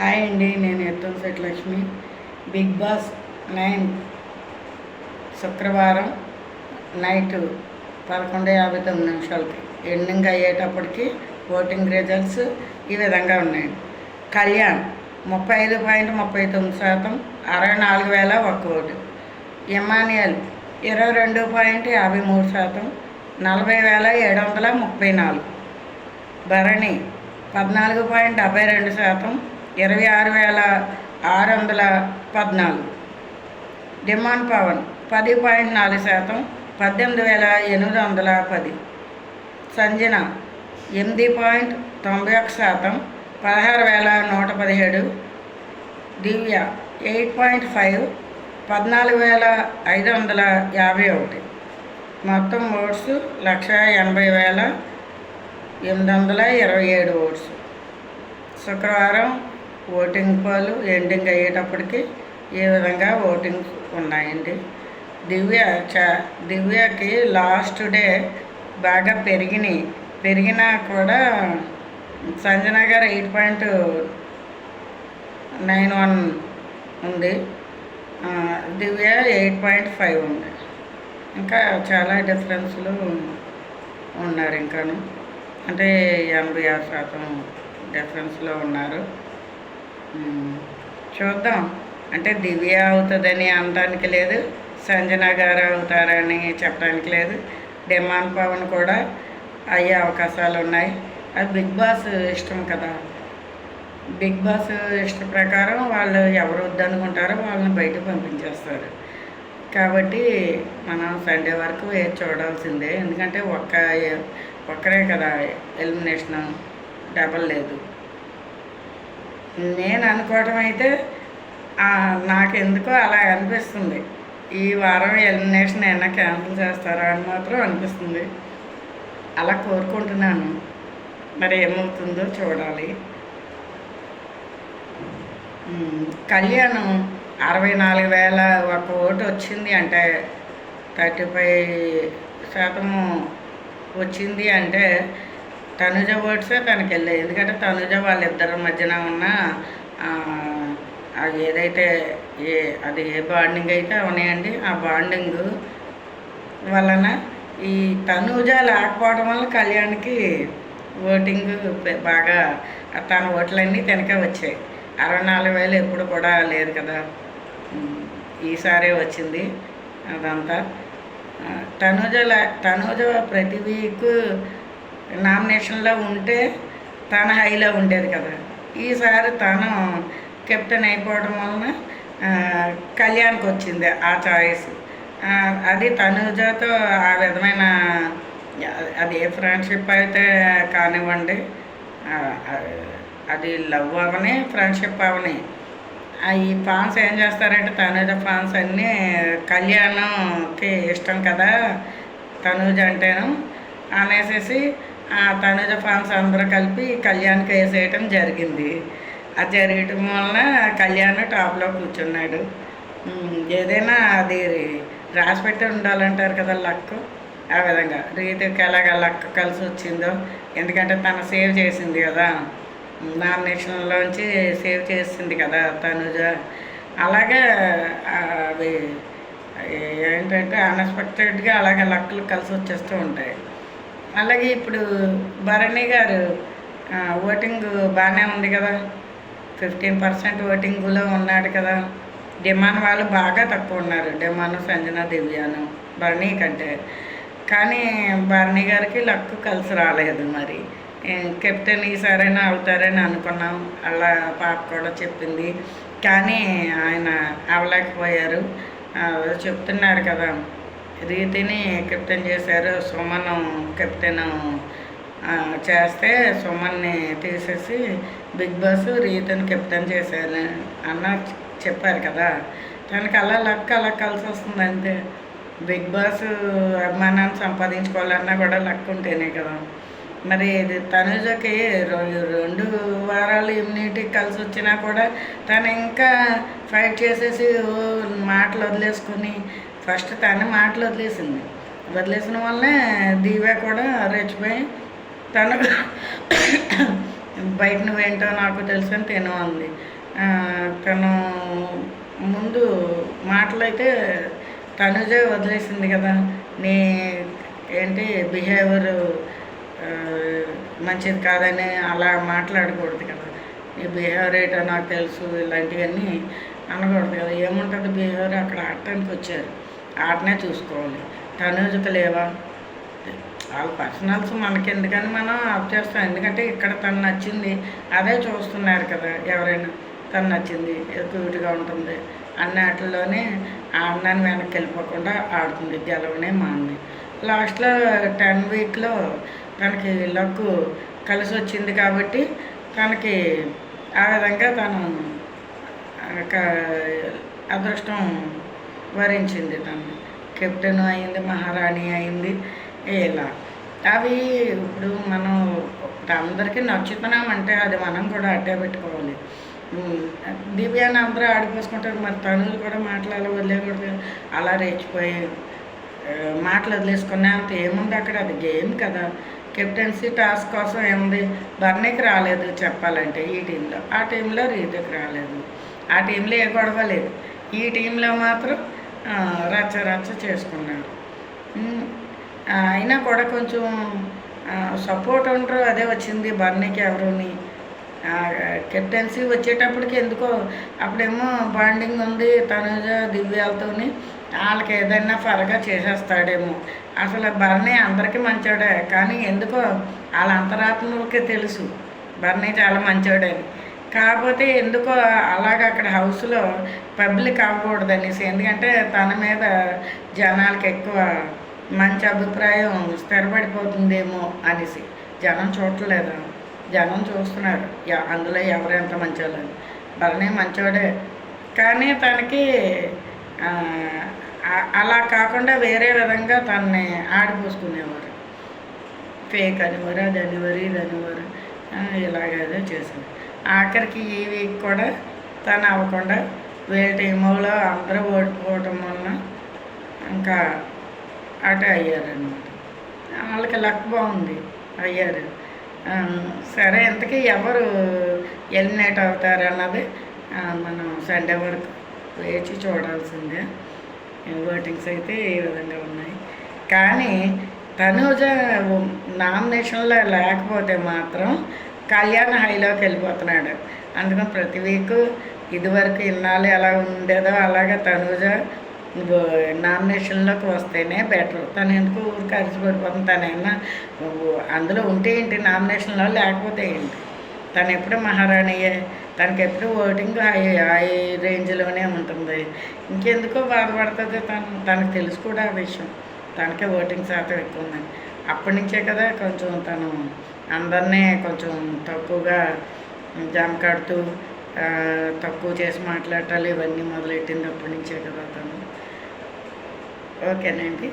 Hi అండి నేను ఎత్తం సెట్ లక్ష్మి బిగ్ బాస్ నైన్ శుక్రవారం నైట్ పదకొండు యాభై తొమ్మిది నిమిషాలకి. ఎండింగ్ అయ్యేటప్పటికి ఓటింగ్ రిజల్ట్స్ ఈ విధంగా ఉన్నాయి. కళ్యాణ్ ముప్పై ఐదు పాయింట్ ముప్పై తొమ్మిది శాతం అరవై నాలుగు వేల ఒక్క ఓటు. ఇమానియల్ ఇరవై రెండు పాయింట్ యాభై మూడు శాతం నలభై వేల ఏడు వందల ముప్పై నాలుగు. భరణి పద్నాలుగు పాయింట్ డెబ్బై రెండు శాతం ఇరవై ఆరు వేల ఆరు వందల పద్నాలుగు. డిమాండ్ పవన్ పది పాయింట్ నాలుగు శాతం పద్దెనిమిది వేల ఎనిమిది వందల పది. సంజన ఎనిమిది పాయింట్ తొంభై ఒక శాతం పదహారు వేల నూట పదిహేడు. దివ్య ఎయిట్ పాయింట్ ఫైవ్ పద్నాలుగు వేల ఐదు వందల యాభై ఒకటి. మొత్తం ఓట్స్ లక్ష ఎనభై వేల ఎనిమిది వందల ఇరవై ఏడు ఓట్స్. శుక్రవారం ఓటింగ్ పోలు ఎండింగ్ అయ్యేటప్పటికి ఈ విధంగా ఓటింగ్ ఉన్నాయండి. దివ్య చా దివ్యకి లాస్ట్ డే బాగా పెరిగినాయి పెరిగినా కూడా సంజన గారు ఎయిట్ పాయింట్ నైన్ వన్ ఉంది. దివ్య ఎయిట్ పాయింట్ ఫైవ్ ఉంది. ఇంకా చాలా డిఫరెన్స్లు ఉన్నారు ఇంకాను. అంటే ఎనభై ఆరు శాతం డిఫరెన్స్లో ఉన్నారు. చూద్దాం. అంటే దివ్య అవుతుందని అనడానికి లేదు సంజన గారు అవుతారని చెప్పడానికి లేదు. డిమాండ్ పవన్ కూడా అయ్యే అవకాశాలు ఉన్నాయి. అది బిగ్ బాస్ ఇష్టం కదా. బిగ్ బాస్ ఇష్ట ప్రకారం వాళ్ళు ఎవరు వద్దనుకుంటారో వాళ్ళని బయటకు పంపించేస్తారు. కాబట్టి మనం సండే వరకు వేచి చూడాల్సిందే. ఎందుకంటే ఒక్క ఒక్కరే కదా ఎలిమినేషన్ డబల్ లేదు. నేను అనుకోవడం అయితే నాకెందుకో అలా అనిపిస్తుంది. ఈ వారం ఎలిమినేషన్ ఏమైనా క్యాన్సిల్ చేస్తారా అని మాత్రం అనిపిస్తుంది. అలా కోరుకుంటున్నాను. మరి ఏమవుతుందో చూడాలి. కళ్యాణం అరవై నాలుగు వేల ఒక ఓటు వచ్చింది అంటే థర్టీ ఫైవ్ శాతము వచ్చింది అంటే తనుజ ఓట్సే తనకి వెళ్ళాయి. ఎందుకంటే తనుజ వాళ్ళిద్దరి మధ్యన ఉన్న అది ఏదైతే ఏ అది ఏ బాండింగ్ అయితే ఉన్నాయండి ఆ బాండింగ్ వలన ఈ తనుజ లేకపోవడం వల్ల కళ్యాణ్కి ఓటింగ్ బాగా తన ఓట్లన్నీ తనకే వచ్చాయి. అరవై నాలుగు వేలు ఎప్పుడు కూడా లేదు కదా. ఈసారే వచ్చింది అదంతా. తనుజ తనుజ ప్రతి వీక్ నామినేషన్లో ఉంటే తన హైలో ఉండేది కదా. ఈసారి తను కెప్టెన్ అయిపోవడం వలన కళ్యాణ్కి వచ్చింది ఆ చాయిస్. అది తనుజతో ఆ విధమైన అది ఏ ఫ్రెండ్షిప్ అయితే కానివ్వండి అది లవ్ అవని ఫ్రెండ్షిప్ అవని ఈ ఫాన్స్ ఏం చేస్తారంటే తనుజ ఫాన్స్ అన్నీ కళ్యాణ్కి ఇష్టం కదా తనుజ అంటేను అనేసేసి తనుజ ఫాన్స్ అందరూ కలిపి కళ్యాణ్కి వేసేయటం జరిగింది. అది జరగటం వలన కళ్యాణ్ టాప్లో కూర్చున్నాడు. ఏదైనా అది రాసి పెట్టి ఉండాలంటారు కదా లక్. ఆ విధంగా. రీతికి ఎలాగ లక్ కలిసి వచ్చిందో. ఎందుకంటే తను సేవ్ చేసింది కదా. నామినేషన్లోంచి సేవ్ చేసింది కదా తనుజ. అలాగే అవి ఏంటంటే అన్ఎక్స్పెక్టెడ్గా అలాగే లక్కులు కలిసి వచ్చేస్తూ ఉంటాయి. అలాగే ఇప్పుడు భరణి గారు ఓటింగ్ బాగానే ఉంది కదా. ఫిఫ్టీన్ పర్సెంట్ ఓటింగ్లో ఉన్నాడు కదా. డిమాండ్ వాళ్ళు బాగా తక్కువ ఉన్నారు. డిమాండ్ సంజన దివ్యాను భరణి కంటే. కానీ భరణి గారికి లక్ కలిసి రాలేదు మరి. కెప్టెన్ ఈసారైనా అవుతారని అనుకున్నాం. అలా పాప కూడా చెప్పింది. కానీ ఆయన అవలేకపోయారు. చెప్తున్నారు కదా. రీతిని కెప్టెన్ చేశారు. సుమన్ కెప్టెన్ చేస్తే సుమన్ని తీసేసి బిగ్ బాస్ రీతిని కెప్టెన్ చేశారు అన్న చెప్పారు కదా. తనకి అలా లక్ అలా కలిసి వస్తుంది అంతే. బిగ్ బాస్ అభిమానాన్ని సంపాదించుకోవాలన్నా కూడా లక్ ఉంటేనే కదా. మరి ఇది తనుజకి రెండు వారాలు ఇమ్యూనిటీ కలిసి వచ్చినా కూడా తను ఇంకా ఫైట్ చేసేసి మాటలు వదిలేసుకొని ఫస్ట్ తను మాటలు వదిలేసింది. వదిలేసిన వల్లనే దీవె కూడా రెచ్చిపోయి తను బయట నువ్వేంటో నాకు తెలుసు అని తిను అంది. తను ముందు మాటలైతే తనుజే వదిలేసింది కదా. నీ ఏంటి బిహేవియర్ మంచిది కాదని అలా మాట్లాడకూడదు కదా. ఈ బిహేవియర్ ఏంటో నాకు తెలుసు ఇలాంటివన్నీ అనకూడదు కదా. ఏముంటుంది బిహేవియర్? అక్కడ ఆడటానికి వచ్చారు. ఆటనే చూసుకోవాలి. తనూజుకు లేవా? వాళ్ళ పర్సనల్స్ మనకి ఎందుకని మనం ఆఫ్ చేస్తాం. ఎందుకంటే ఇక్కడ తను నచ్చింది. అదే చూస్తున్నారు కదా ఎవరైనా. తను నచ్చింది. క్యూట్గా ఉంటుంది. అన్నట్లోనే ఆడినాన్ని వెనక్కి వెళ్ళిపోకుండా ఆడుతుంది. గెలవనే మాని లాస్ట్లో టెన్ వీక్లో తనకి లక్ కలిసి వచ్చింది కాబట్టి తనకి ఆ విధంగా తను అదృష్టం వరించింది తను. కెప్టెన్ అయింది మహారాణి అయింది ఇలా అవి ఇప్పుడు మనం అందరికీ నచ్చుతున్నామంటే అది మనం కూడా అడ్డే పెట్టుకోవాలి. దివ్యాన్ని అందరూ ఆడిపోసుకుంటారు మరి తనులు కూడా మాట్లాడాలి వదిలేకూడదు. అలా రేచిపోయి మాటలు వదిలేసుకునే అంత ఏముంది అక్కడ? అది గేమ్ కదా. కెప్టెన్సీ టాస్క్ కోసం ఏముంది? బర్నీకి రాలేదు చెప్పాలంటే ఈ టీంలో. ఆ టీంలో రీతికి రాలేదు. ఆ టీంలో ఏ గొడవ లేదు. ఈ టీంలో మాత్రం రచ్చ రచ్చ చేసుకున్నారు అయినా కూడా కొంచెం సపోర్ట్ ఉండరు అదే వచ్చింది బర్నీకి ఎవరుని. కెప్టెన్సీ వచ్చేటప్పటికి ఎందుకో అప్పుడేమో బాండింగ్ ఉంది తనుజ దివ్యాలతోని. వాళ్ళకి ఏదైనా త్వరగా చేసేస్తాడేమో. అసలు బర్నీ అందరికీ మంచోడే. కానీ ఎందుకో వాళ్ళ అంతరాత్మలకే తెలుసు. బర్నీ చాలా మంచోడని. కాకపోతే ఎందుకో అలాగ అక్కడ హౌస్లో పబ్లిక్ అవ్వకూడదు అనేసి ఎందుకంటే తన మీద జనాలకి ఎక్కువ మంచి అభిప్రాయం స్థిరపడిపోతుందేమో అనేసి. జనం చూడలేదు జనం చూస్తున్నారు. అందులో ఎవరు ఎంత మంచోళ్ళని భరణి మంచోడే. కానీ తనకి అలా కాకుండా వేరే విధంగా తనని ఆడిపోసుకునేవారు. ఫేక్ అనివారు అది అనివారు ఇది అనివారు ఇలాగేదో చేసింది ఆఖరికి ఈ వీక్ కూడా తను అవ్వకుండా వీళ్ళ టీములో అందరూ ఓడిపోవటం వలన ఇంకా అటు అయ్యారనమాట వాళ్ళకి లక్ బాగుంది అయ్యారు. సరే ఇంతకీ ఎవరు ఎలిమినేట్ అవుతారు అన్నది మనం సండే వరకు వేచి చూడాల్సిందే. ఓటింగ్స్ అయితే ఈ విధంగా ఉన్నాయి. కానీ తనూజ నామినేషన్లో లేకపోతే మాత్రం కళ్యాణ్ హైలోకి వెళ్ళిపోతున్నాడు. అందుకని ప్రతి వీక్ ఇదివరకు ఇన్నాళ్ళు ఎలా ఉండేదో అలాగే తనూజ నామినేషన్లోకి వస్తేనే బెటర్. తను ఎందుకు ఊరికి అరిచిపడిపోతుంది. తనైనా అందులో ఉంటే ఏంటి? నామినేషన్లో లేకపోతే ఏంటి? తను ఎప్పుడు మహారాణియే తనకి ఎప్పుడు ఓటింగ్ హై హై రేంజ్లోనే ఉంటుంది. ఇంకెందుకో బాధపడుతుంది తను. తనకు తెలుసు కూడా ఆ విషయం. తనకే ఓటింగ్ శాతం ఎక్కువ ఉందని. అప్పటి నుంచే కదా కొంచెం తను అందరినీ కొంచెం తక్కువగా జమకాడుతూ తక్కువ చేసి మాట్లాడాలి ఇవన్నీ మొదలెట్టింది అప్పటి నుంచే కదా తను. ఓకేనండి